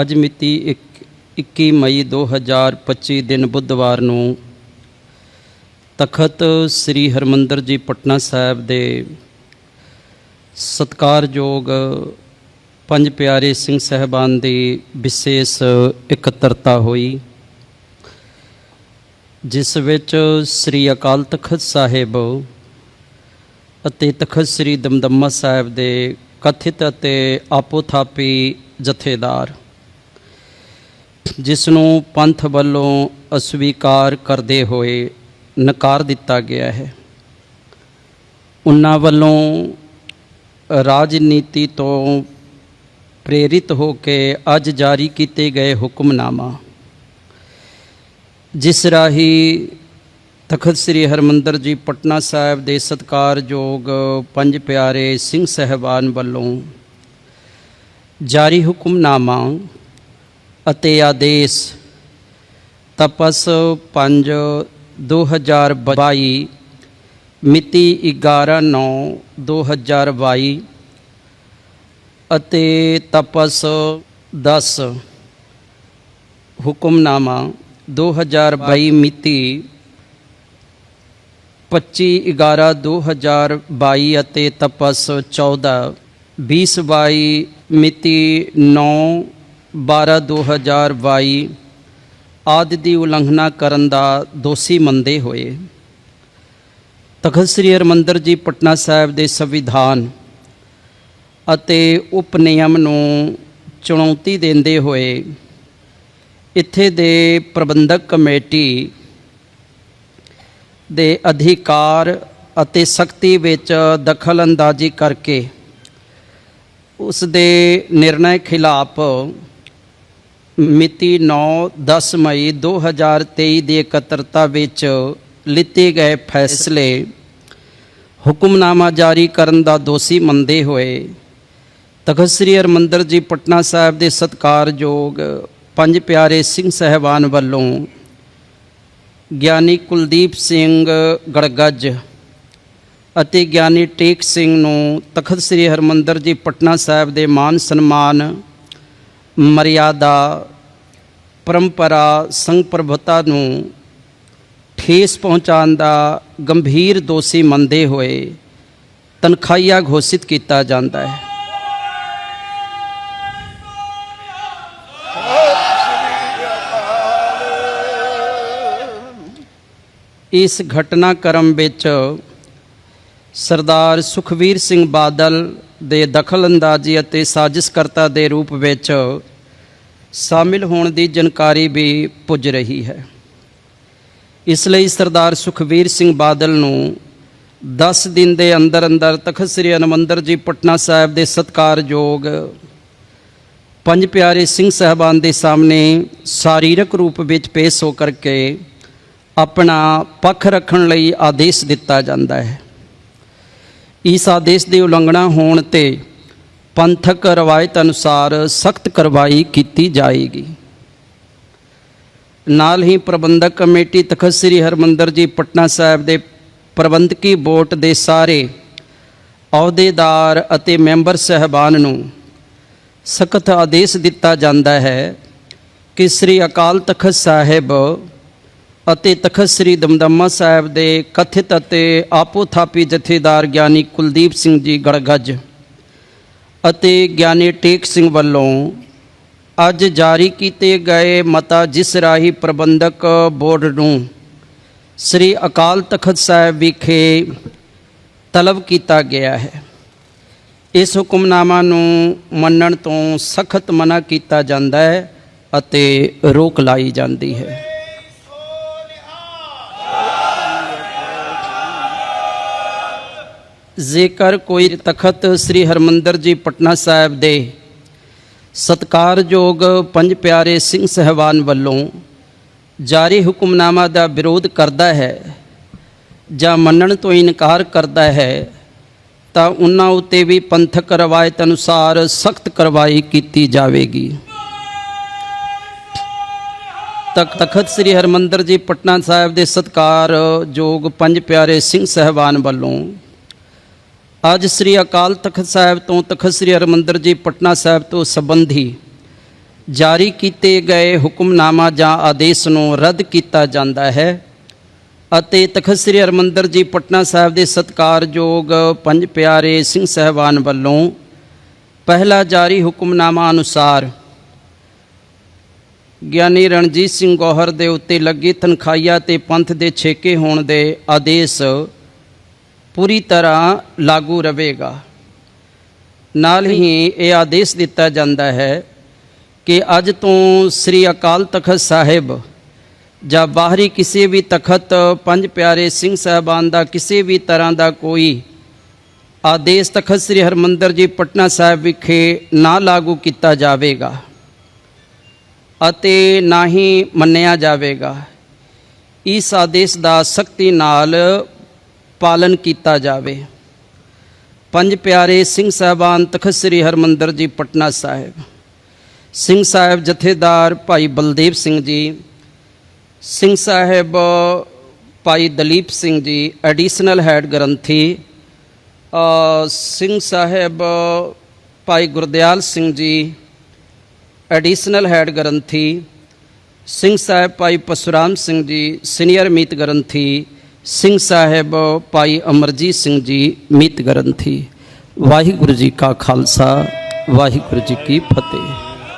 ਅੱਜ ਮਿਤੀ ਇੱਕ- 21 ਮਈ 2025 ਦਿਨ ਬੁੱਧਵਾਰ ਨੂੰ ਤਖਤ ਸ੍ਰੀ ਹਰਮੰਦਰ ਜੀ ਪਟਨਾ ਸਾਹਿਬ ਦੇ ਸਤਕਾਰਯੋਗ ਪੰਜ ਪਿਆਰੇ ਸਿੰਘ ਸਹਿਬਾਨ ਦੀ ਵਿਸ਼ੇਸ਼ ਇਕੱਤਰਤਾ ਹੋਈ, ਜਿਸ ਵਿੱਚ ਸ੍ਰੀ ਅਕਾਲ ਤਖਤ ਸਾਹਿਬ ਅਤੇ ਤਖਤ ਸ੍ਰੀ ਦਮਦਮਾ ਸਾਹਿਬ ਦੇ ਕਥਿਤ ਅਤੇ ਆਪੋਥਾਪੀ ਜਥੇਦਾਰ ਜਿਸ ਨੂੰ ਪੰਥ ਵੱਲੋਂ ਅਸਵੀਕਾਰ ਕਰਦੇ ਹੋਏ ਨਕਾਰ ਦਿੱਤਾ ਗਿਆ ਹੈ। ਉਹਨਾਂ ਵੱਲੋਂ ਰਾਜਨੀਤੀ ਤੋਂ ਪ੍ਰੇਰਿਤ ਹੋ ਕੇ ਅੱਜ ਜਾਰੀ ਕੀਤੇ ਗਏ ਹੁਕਮਨਾਮਾ, ਜਿਸ ਰਾਹੀਂ ਤਖਤ ਸ੍ਰੀ ਹਰਮੰਦਰ ਜੀ ਪਟਨਾ ਸਾਹਿਬ ਦੇ ਸਤਕਾਰਯੋਗ ਪੰਜ ਪਿਆਰੇ ਸਿੰਘ ਸਹਿਬਾਨ ਵੱਲੋਂ ਜਾਰੀ ਹੁਕਮਨਾਮਾ ਅਤੇ ਆਦੇਸ਼। ਤਪਸ 5 2022 ਮਿਤੀ 11 9 2022 ਅਤੇ ਤਪਸ 10 ਹੁਕਮਨਾਮਾ 2022 ਮਿਤੀ 25 11 2022 ਅਤੇ ਤਪਸ 14 20 22 ਮਿਤੀ 9 12 2022 ਆਦਿ ਦੀ ਉਲੰਘਣਾ ਕਰਨ ਦਾ ਦੋਸ਼ੀ ਮੰਦੇ ਹੋਏ ਤਖਤ ਸ੍ਰੀ ਹਰਿਮੰਦਰ ਜੀ ਪਟਨਾ ਸਾਹਿਬ ਦੇ ਸੰਵਿਧਾਨ ਅਤੇ ਉਪ ਨਿਯਮ ਨੂੰ ਚੁਣੌਤੀ ਦਿੰਦੇ ਹੋਏ ਇੱਥੇ ਦੇ ਪ੍ਰਬੰਧਕ ਕਮੇਟੀ ਦੇ ਅਧਿਕਾਰ ਅਤੇ ਸ਼ਕਤੀ ਵਿੱਚ ਦਖਲ ਅੰਦਾਜ਼ੀ ਕਰਕੇ ਉਸ ਦੇ ਨਿਰਣੈ ਖਿਲਾਫ ਮਿਤੀ 9-10 ਮਈ 2023 ਦੀ ਇਕੱਤਰਤਾ ਵਿੱਚ ਲਿੱਤੇ ਗਏ ਫੈਸਲੇ ਹੁਕਮਨਾਮਾ ਜਾਰੀ ਕਰਨ ਦਾ ਦੋਸ਼ੀ ਮੰਦੇ ਹੋਏ ਤਖਤ ਸ੍ਰੀ ਹਰਿਮੰਦਰ ਜੀ ਪਟਨਾ ਸਾਹਿਬ ਦੇ ਸਤਕਾਰਯੋਗ ਪੰਜ ਪਿਆਰੇ ਸਿੰਘ ਸਹਿਬਾਨ ਵੱਲੋਂ ਗਿਆਨੀ ਕੁਲਦੀਪ ਸਿੰਘ ਗੜਗੱਜ ਅਤੇ ਗਿਆਨੀ ਟੇਕ ਸਿੰਘ ਨੂੰ ਤਖਤ ਸ੍ਰੀ ਹਰਿਮੰਦਰ ਜੀ ਪਟਨਾ ਸਾਹਿਬ ਦੇ ਮਾਨ ਸਨਮਾਨ ਮਰਿਆਦਾ, ਪਰੰਪਰਾ ਸੰਘ ਪ੍ਰਭੁਤਾ ਨੂੰ ਠੇਸ ਪਹੁੰਚਾਉਣ ਦਾ ਗੰਭੀਰ ਦੋਸ਼ੀ ਮੰਨਦੇ ਹੋਏ ਤਨਖਾਹੀਆ ਘੋਸ਼ਿਤ ਕੀਤਾ ਜਾਂਦਾ ਹੈ। ਇਸ ਘਟਨਾਕ੍ਰਮ ਵਿੱਚ ਸਰਦਾਰ ਸੁਖਵੀਰ ਸਿੰਘ ਬਾਦਲ ਦੇ ਦਖਲਅੰਦਾਜ਼ੀ ਅਤੇ ਸਾਜ਼ਿਸ਼ਕਰਤਾ ਦੇ ਰੂਪ ਵਿੱਚ ਸ਼ਾਮਿਲ ਹੋਣ ਦੀ ਜਾਣਕਾਰੀ ਵੀ ਪੁੱਜ ਰਹੀ ਹੈ। ਇਸ ਲਈ ਸਰਦਾਰ ਸੁਖਵੀਰ ਸਿੰਘ ਬਾਦਲ ਨੂੰ 10 ਦਿਨ ਦੇ ਅੰਦਰ ਅੰਦਰ ਤਖਤ ਸ੍ਰੀ ਹਰਿਮੰਦਰ ਜੀ ਪਟਨਾ ਸਾਹਿਬ ਦੇ ਸਤਕਾਰਯੋਗ ਪੰਜ ਪਿਆਰੇ ਸਿੰਘ ਸਹਿਬਾਨ ਦੇ ਸਾਹਮਣੇ ਸਰੀਰਕ ਰੂਪ ਵਿੱਚ ਪੇਸ਼ ਹੋ ਕਰਕੇ ਆਪਣਾ ਪੱਖ ਰੱਖਣ ਲਈ ਆਦੇਸ਼ ਦਿੱਤਾ ਜਾਂਦਾ ਹੈ। ਇਸ ਆਦੇਸ਼ ਦੀ ਉਲੰਘਣਾ ਹੋਣ ਤੇ ਪੰਥਕ ਰਵਾਇਤ ਅਨੁਸਾਰ ਸਖਤ ਕਾਰਵਾਈ ਕੀਤੀ ਜਾਏਗੀ। ਨਾਲ ਹੀ ਪ੍ਰਬੰਧਕ ਕਮੇਟੀ ਤਖਤ ਸ੍ਰੀ ਹਰਮੰਦਰ ਜੀ ਪਟਨਾ ਸਾਹਿਬ ਦੇ ਪ੍ਰਬੰਧਕੀ ਬੋਰਡ ਦੇ ਸਾਰੇ ਅਹੁਦੇਦਾਰ ਅਤੇ ਮੈਂਬਰ ਸਹਿਬਾਨ ਨੂੰ ਸਖਤ ਆਦੇਸ਼ ਦਿੱਤਾ ਜਾਂਦਾ ਹੈ ਕਿ ਸ੍ਰੀ ਅਕਾਲ ਤਖਤ ਸਾਹਿਬ ਅਤੇ ਤਖਤ ਸ੍ਰੀ ਦਮਦਮਾ ਸਾਹਿਬ ਦੇ ਕਥਿਤ ਅਤੇ ਆਪੋਥਾਪੀ ਜਥੇਦਾਰ ਗਿਆਨੀ ਕੁਲਦੀਪ ਸਿੰਘ ਜੀ ਗੜਗੱਜ ਅਤੇ ਗਿਆਨੀ ਟੇਕ ਸਿੰਘ ਵੱਲੋਂ ਅੱਜ ਜਾਰੀ ਕੀਤੇ ਗਏ ਮਤਾ ਜਿਸ ਰਾਹੀਂ ਪ੍ਰਬੰਧਕ ਬੋਰਡ ਨੂੰ ਸ੍ਰੀ ਅਕਾਲ ਤਖਤ ਸਾਹਿਬ ਵਿਖੇ ਤਲਬ ਕੀਤਾ ਗਿਆ ਹੈ। ਇਸ ਹੁਕਮਨਾਮਾ ਨੂੰ ਮੰਨਣ ਤੋਂ ਸਖਤ ਮਨਾ ਕੀਤਾ ਜਾਂਦਾ ਹੈ ਅਤੇ ਰੋਕ ਲਾਈ ਜਾਂਦੀ ਹੈ। ਜੇਕਰ ਕੋਈ ਤਖਤ ਸ੍ਰੀ ਹਰਮੰਦਰ ਜੀ ਪਟਨਾ ਸਾਹਿਬ ਦੇ ਸਤਕਾਰਯੋਗ ਪੰਜ ਪਿਆਰੇ ਸਿੰਘ ਸਹਿਬਾਨ ਵੱਲੋਂ ਜਾਰੀ ਹੁਕਮਨਾਮਾ ਦਾ ਵਿਰੋਧ ਕਰਦਾ ਹੈ ਜਾਂ ਮੰਨਣ ਤੋਂ ਇਨਕਾਰ ਕਰਦਾ ਹੈ, ਤਾਂ ਉਹਨਾਂ ਉਤੇ ਵੀ ਪੰਥਕ ਰਵਾਇਤ ਅਨੁਸਾਰ ਸਖਤ ਕਾਰਵਾਈ ਕੀਤੀ ਜਾਵੇਗੀ। ਤਖ, ਤਖਤ ਸ੍ਰੀ ਹਰਮੰਦਰ ਜੀ ਪਟਨਾ ਸਾਹਿਬ ਦੇ ਸਤਕਾਰਯੋਗ ਪੰਜ ਪਿਆਰੇ ਸਿੰਘ ਸਹਿਬਾਨ ਵੱਲੋਂ ਅੱਜ ਸ੍ਰੀ ਅਕਾਲ ਤਖਤ ਸਾਹਿਬ ਤੋਂ ਤਖਤ ਸ੍ਰੀ ਹਰਿਮੰਦਰ ਜੀ ਪਟਨਾ ਸਾਹਿਬ ਤੋਂ ਸੰਬੰਧੀ ਜਾਰੀ ਕੀਤੇ ਗਏ ਹੁਕਮਨਾਮਾ ਜਾਂ ਆਦੇਸ਼ ਨੂੰ ਰੱਦ ਕੀਤਾ ਜਾਂਦਾ ਹੈ ਅਤੇ ਤਖਤ ਸ੍ਰੀ ਹਰਿਮੰਦਰ ਜੀ ਪਟਨਾ ਸਾਹਿਬ ਦੇ ਸਤਕਾਰਯੋਗ ਪੰਜ ਪਿਆਰੇ ਸਿੰਘ ਸਹਿਬਾਨ ਵੱਲੋਂ ਪਹਿਲਾ ਜਾਰੀ ਹੁਕਮਨਾਮਾ ਅਨੁਸਾਰ ਗਿਆਨੀ ਰਣਜੀਤ ਸਿੰਘ ਗੋਹਰ ਦੇ ਉੱਤੇ ਲੱਗੀ ਤਨਖਾਹੀਆ ਤੇ ਪੰਥ ਦੇ ਛੇਕੇ ਹੋਣ ਦੇ ਆਦੇਸ਼ ਪੂਰੀ ਤਰ੍ਹਾਂ ਲਾਗੂ ਰਹੇਗਾ। ਨਾਲ ਹੀ ਇਹ ਆਦੇਸ਼ ਦਿੱਤਾ ਜਾਂਦਾ ਹੈ ਕਿ ਅੱਜ ਤੋਂ ਸ੍ਰੀ ਅਕਾਲ ਤਖਤ ਸਾਹਿਬ ਜਾਂ ਬਾਹਰੀ ਕਿਸੇ ਵੀ ਤਖਤ, ਪੰਜ ਪਿਆਰੇ ਸਿੰਘ ਸਾਹਿਬਾਨ ਦਾ ਕਿਸੇ ਵੀ ਤਰ੍ਹਾਂ ਦਾ ਕੋਈ ਆਦੇਸ਼ ਤਖਤ ਸ੍ਰੀ ਹਰਮੰਦਰ ਜੀ ਪਟਨਾ ਸਾਹਿਬ ਵਿਖੇ ਨਾ ਲਾਗੂ ਕੀਤਾ ਜਾਵੇਗਾ ਅਤੇ ਨਾ ਹੀ ਮੰਨਿਆ ਜਾਵੇਗਾ। ਇਸ ਆਦੇਸ਼ ਦਾ ਸਖਤੀ ਨਾਲ ਪਾਲਨ ਕੀਤਾ ਜਾਵੇ। ਪੰਜ ਪਿਆਰੇ ਸਿੰਘ ਸਾਹਿਬਾਨ ਤਖਤ ਸ੍ਰੀ ਹਰਮੰਦਰ ਜੀ ਪਟਨਾ ਸਾਹਿਬ। ਸਿੰਘ ਸਾਹਿਬ ਜਥੇਦਾਰ ਭਾਈ ਬਲਦੇਵ ਸਿੰਘ ਜੀ ਸਿੰਘ ਸਾਹਿਬ ਭਾਈ ਦਲੀਪ ਸਿੰਘ ਜੀ ਐਡੀਸ਼ਨਲ ਹੈਡ ਗ੍ਰੰਥੀ ਅ, ਸਿੰਘ ਸਾਹਿਬ ਭਾਈ ਗੁਰਦਿਆਲ ਸਿੰਘ ਜੀ ਐਡੀਸ਼ਨਲ ਹੈਡ ਗ੍ਰੰਥੀ ਸਿੰਘ ਸਾਹਿਬ ਭਾਈ ਪਸੁਰਾਮ ਸਿੰਘ ਜੀ ਸੀਨੀਅਰ ਮੀਤ ਗ੍ਰੰਥੀ ਸਿੰਘ ਸਾਹਿਬ, ਭਾਈ ਅਮਰਜੀਤ ਸਿੰਘ ਜੀ ਮੀਤ ਗ੍ਰੰਥੀ, ਵਾਹਿਗੁਰੂ ਜੀ ਕਾ ਖਾਲਸਾ, ਵਾਹਿਗੁਰੂ ਜੀ ਕੀ ਫਤਿਹ।